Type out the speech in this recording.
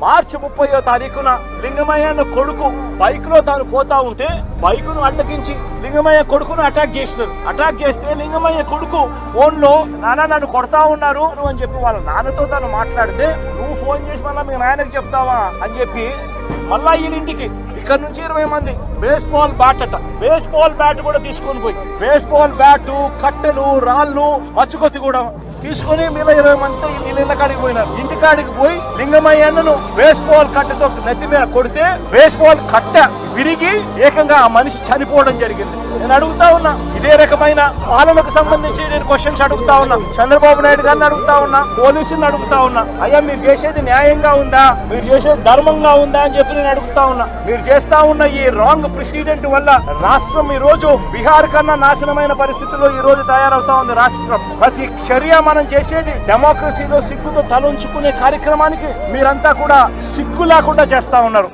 మార్చి ముప్పయో తారీఖున లింగమయ్యన్న కొడుకు బైక్లో తాను పోతా ఉంటే బైక్ను అడ్డగించి లింగమయ్య కొడుకును అటాక్ చేస్తారు అటాక్ చేస్తే లింగమయ్య కొడుకు ఫోన్లో నాన్న నన్ను కొడతా ఉన్నారు అని చెప్పి వాళ్ళ నాన్నతో తను మాట్లాడితే నువ్వు ఫోన్ చేసి మళ్ళీ మీ నాయనకి చెప్తావా? అని చెప్పి మళ్ళా వీళ్ళింటికి ఇక్కడ నుంచి ఇరవై మంది బేస్ బాల్ బ్యాట్ అట. బేస్ బాల్ బ్యాట్ కూడా తీసుకొని పోయి బేస్ బాల్ బ్యాట్ కట్టెలు రాళ్ళు మచ్చుకొత్తి కూడా తీసుకొని మీద ఇరవై మందితో వీళ్ళ కాడికి పోయినారు. ఇంటి కాడికి పోయి లింగమయ్యను వేసుకోవాలి బాల్ కట్టెతో నెత్తి మీద కొడితే వేసుకోవాలి బాల్ కట్ట విరిగి ఏకంగా ఆ మనిషి చనిపోవడం జరిగింది. నేను అడుగుతా ఉన్నా ఇదే రకమైన పాలనకు సంబంధించి నేను క్వశ్చన్స్ అడుగుతా ఉన్నా చంద్రబాబు నాయుడు గారిని అడుగుతా ఉన్నా పోలీసులను అడుగుతా ఉన్నా అయ్యా మీరు చేసేది న్యాయంగా ఉందా? మీరు చేసేది ధర్మంగా ఉందా అని చెప్పి నేను అడుగుతా ఉన్నా. మీరు చేస్తా ఉన్న ఈ రాంగ్ ప్రెసిడెంట్ వల్ల రాష్ట్రం ఈ రోజు బీహార్ కన్నా నాశనమైన పరిస్థితుల్లో ఈ రోజు తయారవుతా ఉంది రాష్ట్రం. ప్రతి చర్య మనం చేసేది డెమోక్రసీలో సిగ్గుతో తలంచుకునే కార్యక్రమానికి మీరంతా కూడా సిగ్గు లేకుండా చేస్తా ఉన్నారు.